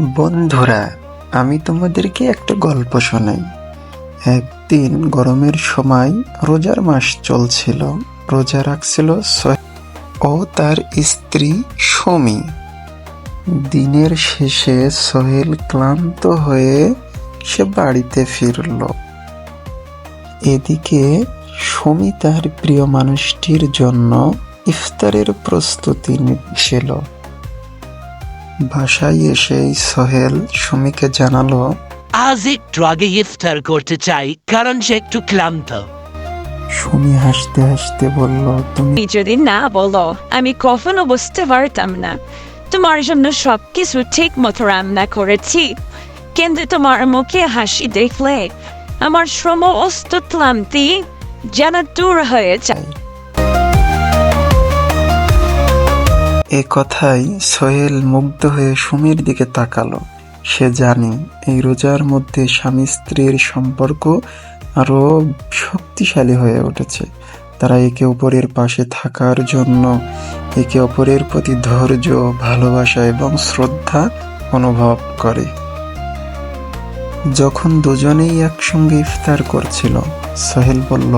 বন্ধুরা, আমি তোমাদেরকে একটা গল্প শোনাই। একদিন গরমের সময় রোজার মাস চলছিল। রোজা রাখছিল ও তার স্ত্রী সমী। দিনের শেষে সোহেল ক্লান্ত হয়ে সে বাড়িতে ফিরল। এদিকে সমী তার প্রিয় মানুষটির জন্য ইফতারের প্রস্তুতি নিচ্ছিল। বাসায় এসেই সোহেল সুমিকে জানালো আজ একটু আগে ইফতার করতে চাই কারণ সে একটু ক্লান্ত। সুমি হাসতে হাসতে বলল তুমি তুমি যদি না বলো আমি কখনো বুঝতে পারতাম না। তোমার জন্য সবকিছু ঠিক মতো রান্না করেছি কিন্তু তোমার মুখে হাসি দেখলে আমার সমস্ত ক্লান্তি যেন দূর হয়ে যায়। এ কথাই সোহেল মুগ্ধ হয়ে সুমির দিকে তাকালো। সে জানে এই রোজার মধ্যে স্বামী স্ত্রীর সম্পর্ক আরও শক্তিশালী হয়ে উঠেছে। তারা একে অপরের পাশে থাকার জন্য একে অপরের প্রতি ধৈর্য, ভালোবাসা এবং শ্রদ্ধা অনুভব করে। যখন দুজনেই একসঙ্গে ইফতার করছিল, সোহেল বলল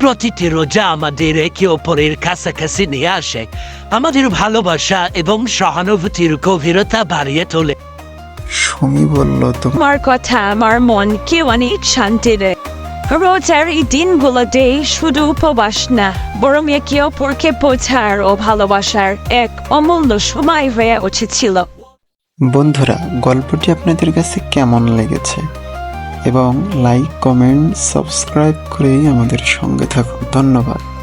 প্রতিটি রোজা আমাদের একে অপরের কাছাকাছি নিয়ে আসে। আমাদের ভালোবাসা এবং সহানুভূতির গভীরতা বাড়িয়ে তোলে। সুমি বলল তুমি তোমার কথা আমার মনকে অনেক শান্তি দেয়। রোজার এই দিনগুলোতে শুধু উপবাস না বরং একে অপরকে বোঝার ও ভালোবাসার এক অমূল্য সময় হয়ে উঠেছিল। বন্ধুরা গল্পটি আপনাদের কাছে কেমন লেগেছে? এবং লাইক কমেন্ট সাবস্ক্রাইব করেই আমাদের সঙ্গে থাকুন। ধন্যবাদ।